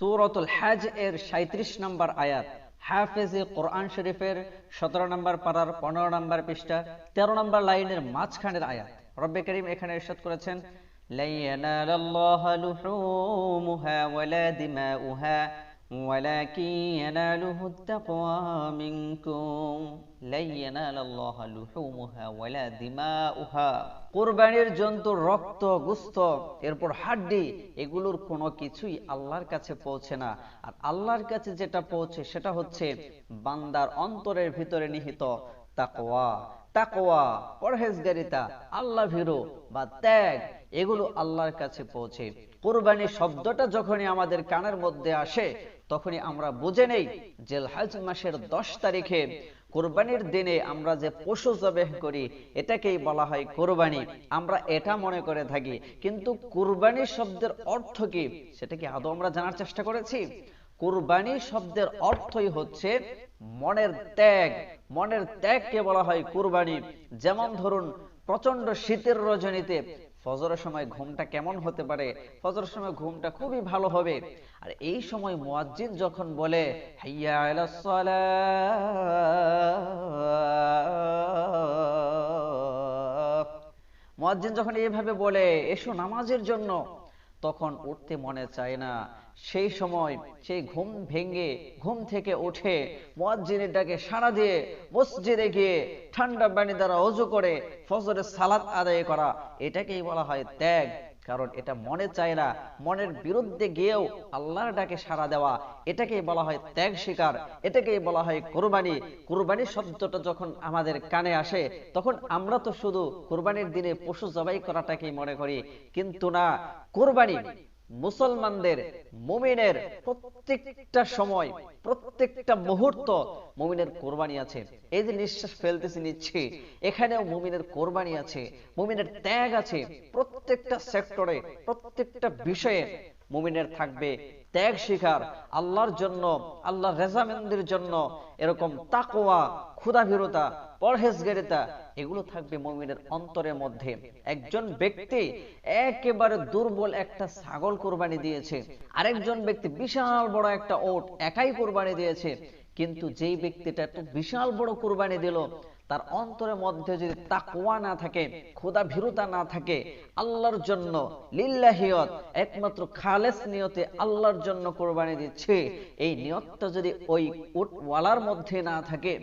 সূরাতুল হাজ এর 37 নম্বর আয়াত। হাফেজে কোরআন শরীফের 17 নম্বর পাড়ার পনেরো নম্বর পৃষ্ঠা 13 নম্বর লাইনের মাঝখানের আয়াত। রব্বে করিম এখানে ইরশাদ করেছেন লাইয়ানা ইয়ানালাল্লাহা লুহুমুহা ওয়ালা দিমাউহা ولكن يناله التقوى منكم لن ينال الله لحومها ولا دماؤها কুরবানির জন্তুর রক্ত গুস্ত এরপর হাড্ডি এগুলোর কোনো কিছুই আল্লাহর কাছে পৌঁছে না আর আল্লাহর কাছে যেটা পৌঁছে সেটা হচ্ছে বান্দার অন্তরের ভিতরে নিহিত তাকওয়া তাকওয়া পরহেজগারিতা আল্লাহ ভীরু বা ত্যাগ এগুলো আল্লাহর কাছে পৌঁছে কুরবানি শব্দটা যখনই আমাদের কানের মধ্যে আসে তখনই আমরা বুঝে নেই যে হজ মাসের দশ তারিখে কোরবানির দিনে আমরা যে পশু জবেহ করি, এটাকেই বলা হয় কোরবানি। আমরা এটা মনে করে থাকি। কিন্তু কুরবানি শব্দের অর্থ কি? সেটা কি আদৌ আমরা জানার চেষ্টা করেছি? কোরবানি শব্দের অর্থই হচ্ছে মনের ত্যাগ। মনের ত্যাগকে বলা হয় কোরবানি। যেমন ধরুন প্রচণ্ড শীতের রজনীতে ফজরের সময় ঘুমটা কেমন হতে পারে? ফজরের সময় ঘুমটা খুবই ভালো হবে। আর এই সময় মুয়াজ্জিন যখন বলে, হাইয়া আলাস সালাহ মুয়াজ্জিন যখন এইভাবে বলে, এসো নামাজের জন্য। তখন উঠতে মনে চায় না। সেই সময় সেই ঘুম ভেঙে, ঘুম থেকে উঠে মুয়াজ্জিনের ডাকে সাড়া দিয়ে মসজিদে গিয়ে ঠান্ডা পানি দ্বারা অজু করে ফজরের সালাত আদায় করা। এটাকেই বলা হয় ত্যাগ। কারণ এটা মনে চায় না। মনের বিরুদ্ধে গিয়েও আল্লাহর ডাকে সাড়া দেওয়া। এটাকেই বলা হয় ত্যাগ শিকার। এটাকেই বলা হয় কোরবানি। কোরবানি শব্দটা যখন আমাদের কানে আসে, তখন আমরা তো শুধু কোরবানির দিনে পশু জবাই করাটাকেই মনে করি। কিন্তু না, কোরবানি মুসলমানদের, মুমিনের প্রত্যেকটা সময়, প্রত্যেকটা মুহূর্ত মুমিনের কোরবানি আছে। এই যে নিঃশ্বাস ফেলতেছি, নিচ্ছি, এখানেও মুমিনের কোরবানি আছে, মুমিনের ত্যাগ আছে। প্রত্যেকটা সেক্টরে, প্রত্যেকটা বিষয়ে মুমিনের থাকবে ত্যাগ শিকার, আল্লাহর জন্য আল্লাহ রেজামেন্দের জন্য এরকম তাকোয়া ক্ষুধাভীরতা পরহেজগারিতা, এগুলো থাকবে মমিনের অন্তরের মধ্যে। একজন ব্যক্তি একেবারে দুর্বল একটা ছাগল কোরবানি দিয়েছে। আরেকজন ব্যক্তি বিশাল বড় একটা ওট একাই কোরবানি দিয়েছে। কিন্তু যেই ব্যক্তিটা একটু বিশাল বড় কোরবানি দিল, তার অন্তরের মধ্যে যদি তাকওয়া না থাকে খোদা ভীরুতা না থাকে, আল্লাহর জন্য লিল্লাহিয়ত একমাত্র খালেস নিয়তে আল্লাহর জন্য কোরবানি দিচ্ছে, এই নিয়তটা যদি ওই উটওয়ালার মধ্যে না থাকে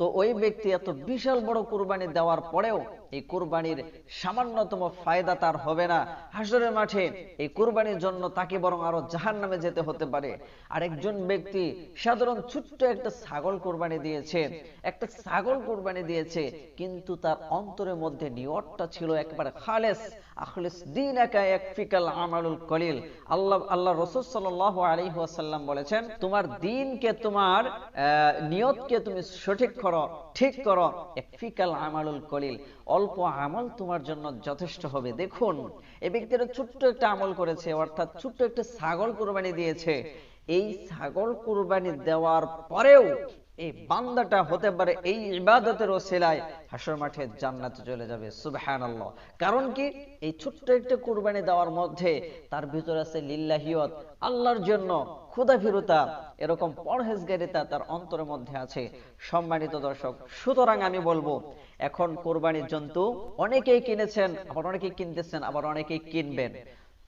তো ওই ব্যক্তি এত বিশাল বড় কুরবানি দেওয়ার পরেও এই কুরবানির সামান্যতম ফায়দা তার হবে না। হাসরের মাঠে এই কুরবানির জন্য তাকে বরং আরও জাহান নামে যেতে হতে পারে। আর একজন ব্যক্তি সাধারণ ছোট্ট একটা ছাগল কোরবানি দিয়েছে। একটা ছাগল কোরবানি দিয়েছে, কিন্তু তার অন্তরের মধ্যে নিয়তটা ছিল একবারে খালেস। আখলিস দিন একা এক ফিকাল আমালুল কলিল। আল্লাহ আল্লাহ রসুল সাল্লাহ আলী ওয়াসাল্লাম বলেছেন, তোমার দিনকে তোমার নিয়তকে তুমি সঠিক করো, ঠিক করো এক ফিকাল আমালুল কলিল। অল্প আমল তোমার জন্য যথেষ্ট হবে। দেখুন এই ব্যক্তিরা ছোট্ট একটা আমল করেছে, অর্থাৎ ছোট্ট একটা ছাগল কোরবানি দিয়েছে। এই ছাগল কোরবানি দেওয়ার পরেও এই বান্দাটা হতে পারে এই ইবাদতের ওসিলায় হাসর মাঠে জান্নাতে চলে যাবে। সুবহানাল্লাহ। কারণ কি? এই ছোট্ট একটা কুরবানি দেওয়ার মধ্যে তার ভিতরে আছে লিল্লাহিয়ত, আল্লাহর জন্য ক্ষুধাভীরতা এরকম পরহেজগারিতা তার অন্তরের মধ্যে আছে। সম্মানিত দর্শক, সুতরাং আমি বলব, এখন কোরবানির জন্তু অনেকেই কিনেছেন, আবার অনেকেই কিনতেছেন, আবার অনেকেই কিনবেন।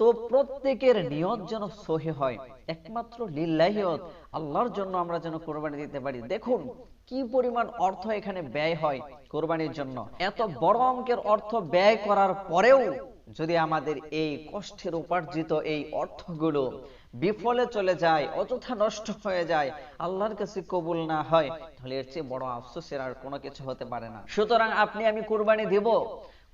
তো প্রত্যেকের নিয়ত যেন সহি হয়, একমাত্র লিল্লাহিয়ত আল্লাহর জন্য আমরা যেন কোরবানি দিতে পারি। দেখুন, কি পরিমাণ অর্থ এখানে ব্যয় হয় কোরবানির জন্য। এত বড় অঙ্কের অর্থ ব্যয় করার পরেও যদি আমাদের এই কষ্টের উপার্জিত এই অর্থগুলো বিফলে চলে যায়, অযথা নষ্ট হয়ে যায়, আল্লাহর কাছে কবুল না হয়, তাহলে এর চেয়ে বড় আফসোসের আর কোনো কিছু হতে পারে না। সুতরাং আপনি, আমি কোরবানি দিব।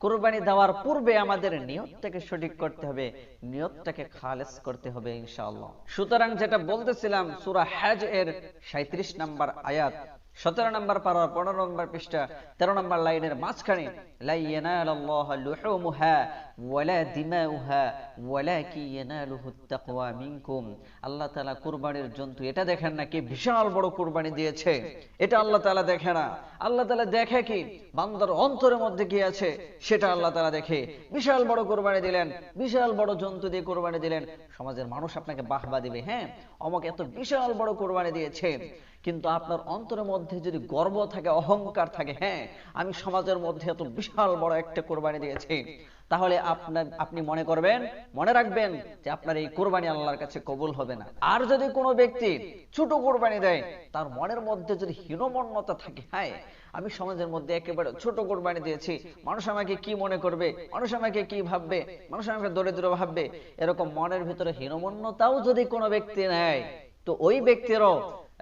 কোরবানি দেওয়ার পূর্বে আমাদের নিয়তটাকে সঠিক করতে হবে, নিয়তটাকে খালেস করতে হবে ইনশাআল্লাহ। সুতরাং যেটা বলতেছিলাম, সূরা হজ এর 37 নাম্বার আয়াত সতেরো নম্বর পারা পনেরো নম্বর পৃষ্ঠা, তেরো নম্বর লাইনের মাঝখানে আল্লাহ কুরবানির জন্তু, এটা দেখেন না বিশাল বড় কুরবানি দিয়েছে? এটা আল্লাহ তাআলা দেখে না। আল্লাহ তাআলা দেখে কি? বান্দার অন্তরের মধ্যে কি আছে? সেটা আল্লাহ তাআলা দেখে। বিশাল বড় কুরবানি দিলেন, বিশাল বড় জন্তু দিয়ে কুরবানি দিলেন। সমাজের মানুষ আপনাকে বাহবা দিবে হ্যাঁ? অমক এত বিশাল বড় কুরবানি দিয়েছে। কিন্তু আপনার অন্তরের মধ্যে যদি গর্ব থাকে, অহংকার থাকে হ্যাঁ আমি সমাজের মধ্যে এত বিশাল বড় একটা কোরবানি দিয়েছি, তাহলে আপনার আপনি মনে করবেন, মনে রাখবেন যে আপনার এই কোরবানি আল্লাহর কাছে কবুল হবে না। আর যদি কোনো ব্যক্তি ছোট কোরবানি দেয়, তার মনের মধ্যে যদি হীনমন্যতা থাকে হ্যাঁ আমি সমাজের মধ্যে একেবারে ছোট কোরবানি দিয়েছি, মানুষ আমাকে কি মনে করবে, মানুষ আমাকে কি ভাববে, মানুষ আমাকে দরিদ্র ভাববে, এরকম মনের ভিতরে হীনমন্যতাও যদি কোনো ব্যক্তি নেয়, তো ওই ব্যক্তিরও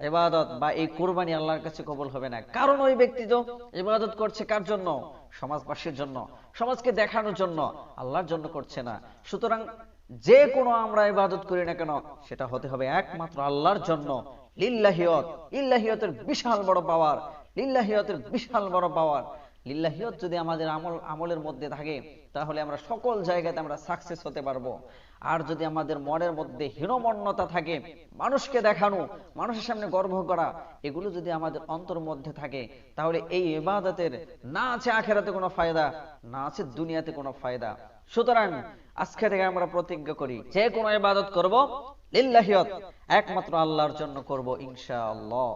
ইবাদত বা এই কোরবানি আল্লাহর কাছে কবল হবে না। কারণ ওই ব্যক্তি তো ইবাদত করছে কার জন্য? সমাজবাসীর জন্য, সমাজকে দেখানোর জন্য, আল্লাহর জন্য করছে না। সুতরাং যে কোনো আমরা ইবাদত করি না কেন, সেটা হতে হবে একমাত্র আল্লাহর জন্য। লিল্লাহিয়ত, ইল্লাহিয়তের বিশাল বড় পাওয়ার, লিল্লাহিয়তের বিশাল বড় পাওয়ার। লিল্লাহিয়ত যদি আমাদের আমল, আমলের মধ্যে থাকে, তাহলে আমরা সকল জায়গাতে আমরা সাকসেস হতে পারব। আর যদি আমাদের মনের মধ্যে হীনমন্যতা থাকে, মানুষকে দেখানো, মানুষের সামনে গর্ব করা, এগুলো যদি আমাদের অন্তর মধ্যে থাকে, তাহলে এই ইবাদতের না আছে আখেরাতে কোনো ফায়দা, না আছে দুনিয়াতে কোনো ফায়দা। সুতরাং আজকে থেকে আমরা প্রতিজ্ঞা করি, যে কোনো ইবাদত করব, লিল্লাহিয়ত, একমাত্র আল্লাহর জন্য করব, ইনশাআল্লাহ।